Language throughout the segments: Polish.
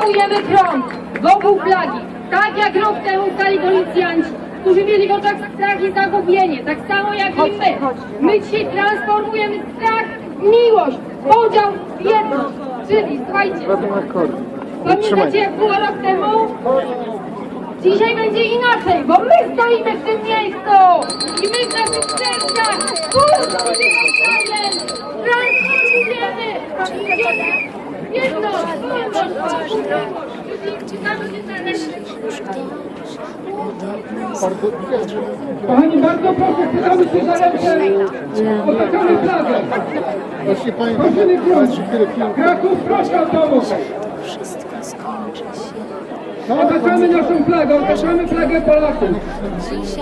Utrzymujemy front wokół flagi, tak jak rok temu stali policjanci, którzy mieli w oczach strach i zagubienie, tak samo jak i my. My dzisiaj transformujemy strach w miłość, podział w jedność. Czyli, słuchajcie, pamiętacie jak było rok temu? Dzisiaj będzie inaczej, bo my stoimy w tym miejscu. I my w naszych sercach nawzajem, transformujemy wolność, Kochani, bardzo proszę, chwytamy się za ręce, otaczamy flagę. Jeśli Pani będzie front. Kraków, proszę o pomoc. Wszystko skończy się. Otaczamy naszą flagę, otaczamy flagę Polaków,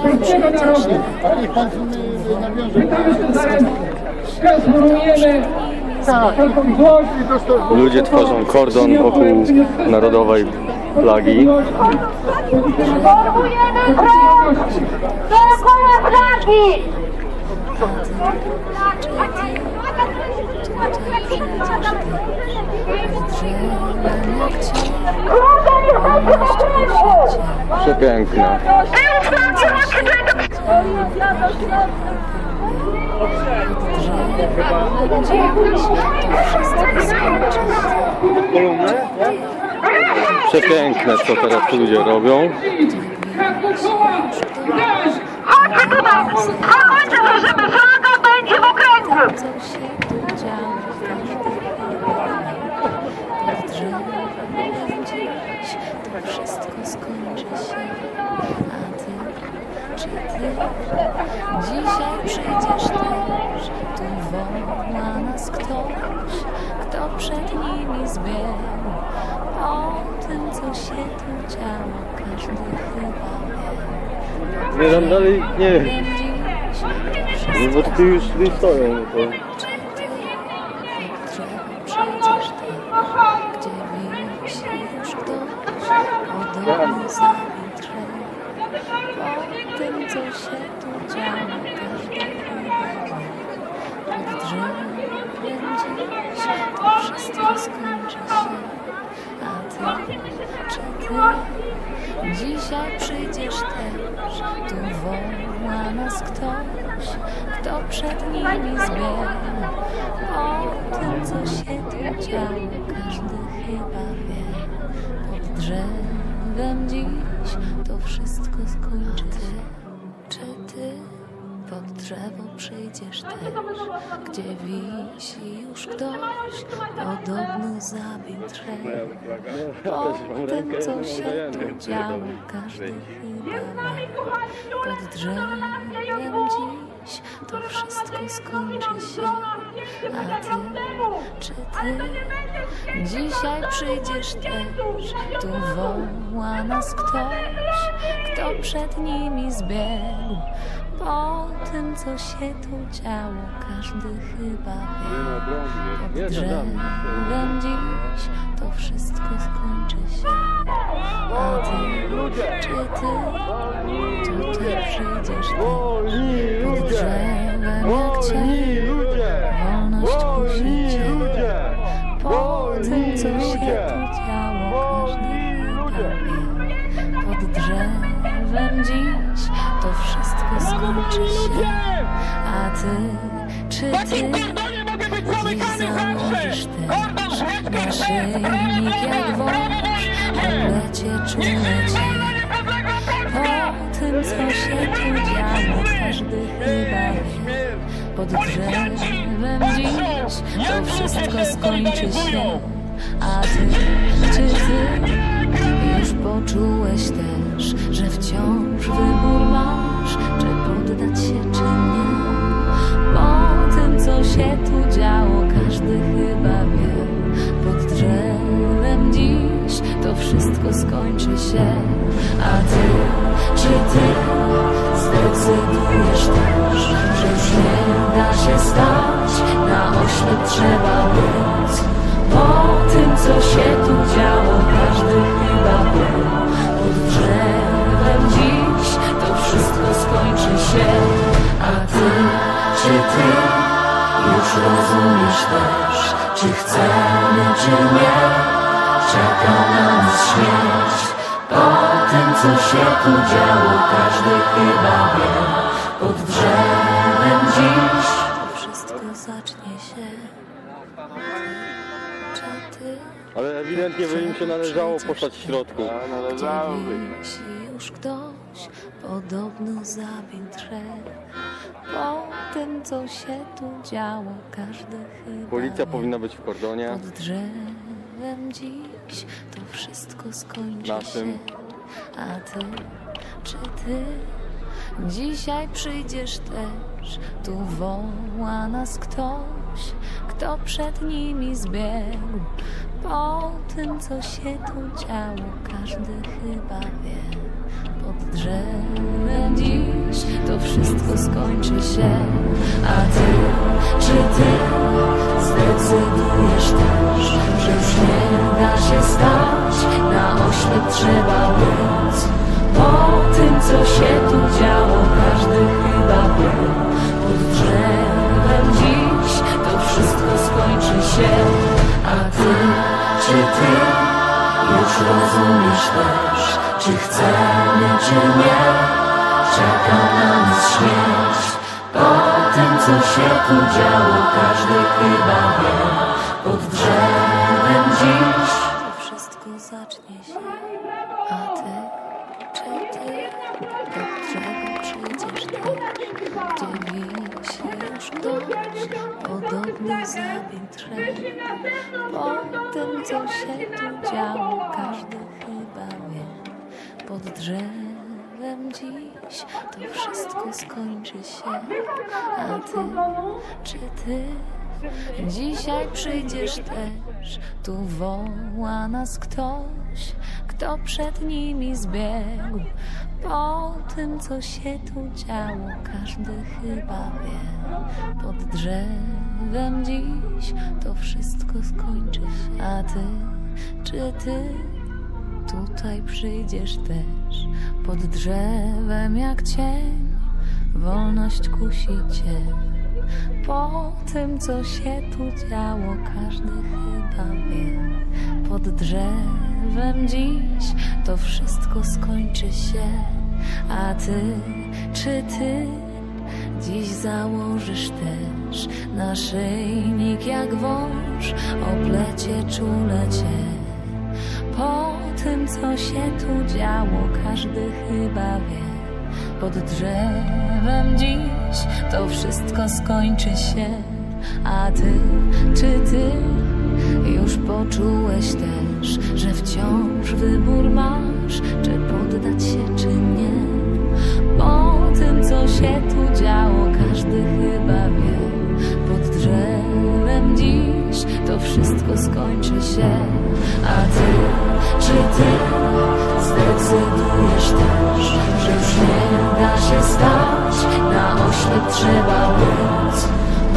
polskiego narodu. y. Chwytamy się za ręce, transformujemy Ludzie tworzą kordon wokół narodowej flagi. Flagi! Przepiękne. Przepiękne, co teraz ludzie robią. Chodźcie tutaj! Chodźcie, żeby flaga będzie w okręgu! Co się tu działo w każdej Pod drzewem dziś to wszystko skończy się A ty, czy ty Dzisiaj przyjdziesz też Tu woła nas ktoś Kto przed nimi zbiegł O tym, co się tu działo Każdy chyba wie. Nie tam dalej, nie no bo tu już tu stoją. To... skończy się. A ty, czy ty, dzisiaj przyjdziesz też, tu woła nas ktoś, kto przed nimi zbiegł. O tym, co się tu działo, każdy chyba wie. Pod drzewem dziś to wszystko skończy się. Czy ty pod drzewo przyjdziesz też, gdzie wisi już ktoś, podobno zabił drzew. O tym, co się tu działo, każdy chyba. Pod drzewem dziś to wszystko skończy się. A ty, czy ty dzisiaj przyjdziesz też? Tu woła nas ktoś, kto przed nimi zbiegł. Po tym, co się tu działo, każdy chyba wie. Pod drzewem dziś to wszystko skończy się. A ty, czy ty tutaj przyjdziesz też? Ty, czy ty dziś założysz też naszyjnik jak wąż, oplecie czulecie. Po tym, co się tu działo, każdy chyba wie. Pod drzewem dziś to wszystko skończy się. A ty, czy ty już poczułeś też, że wciąż wybór masz, czy poddać się, czy się tu działo, każdy chyba wie. Pod drzewem dziś to wszystko skończy się. A ty, czy ty zdecydujesz też, że już nie da się stać, na oślep trzeba już rozumiesz też, czy chcemy, czy nie? Czeka na co się tu działo, każdy chyba wie. Pod drzewem dziś wszystko zacznie się. Czy ty Ale ewidentnie by im się należało postać w środku. Jeśli już ktoś podobno zabił drzew Po tym co się tu działo każdy chyba Policja wie. powinna być w kordonie. Pod drzewem dziś to wszystko skończy Naszym. się A ty, czy ty dzisiaj przyjdziesz też Tu woła nas ktoś, kto przed nimi zbiegł Po tym co się tu działo każdy chyba wie pod drzewem się A ty, czy ty zdecydujesz też Że już nie da się stać? Na oślep trzeba być co się tu działo, każdy chyba wie. Pod drzewem dziś to wszystko zacznie się. A ty, czy ty pod drzewem przyjdziesz też, gdzie wisi już ktoś, podobno zabił drzew. Po tym, co się tu działo, każdy chyba wie. Pod drzewem dziś to wszystko skończy się. A ty, czy ty dzisiaj przyjdziesz też? Tu woła nas ktoś, kto przed nimi zbiegł. Po tym, co się tu działo, każdy chyba wie. Pod drzewem dziś to wszystko skończy się. A ty, czy ty tutaj przyjdziesz też? Pod drzewem jak cień, wolność kusi cię. Po tym, co się tu działo, każdy chyba wie. Pod drzewem dziś to wszystko skończy się. A ty, czy ty dziś założysz też naszyjnik jak wąż, oplecie czule cię. Tym, co się tu działo, każdy chyba wie. Pod drzewem dziś to wszystko skończy się. A ty, czy ty już poczułeś też, że wciąż wybór masz, czy poddać trzeba być.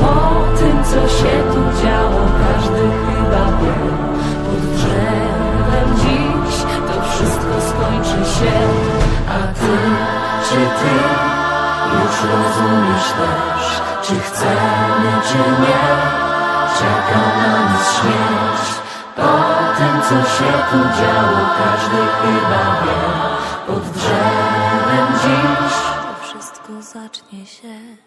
Po tym, co się tu działo, każdy chyba wie. Pod drzewem dziś to wszystko skończy się. A ty, czy ty już rozumiesz też, czy chcemy, czy nie? Czeka na nas śmierć. Po tym, co się tu działo, każdy chyba wie. Pod drzewem dziś zacznie się.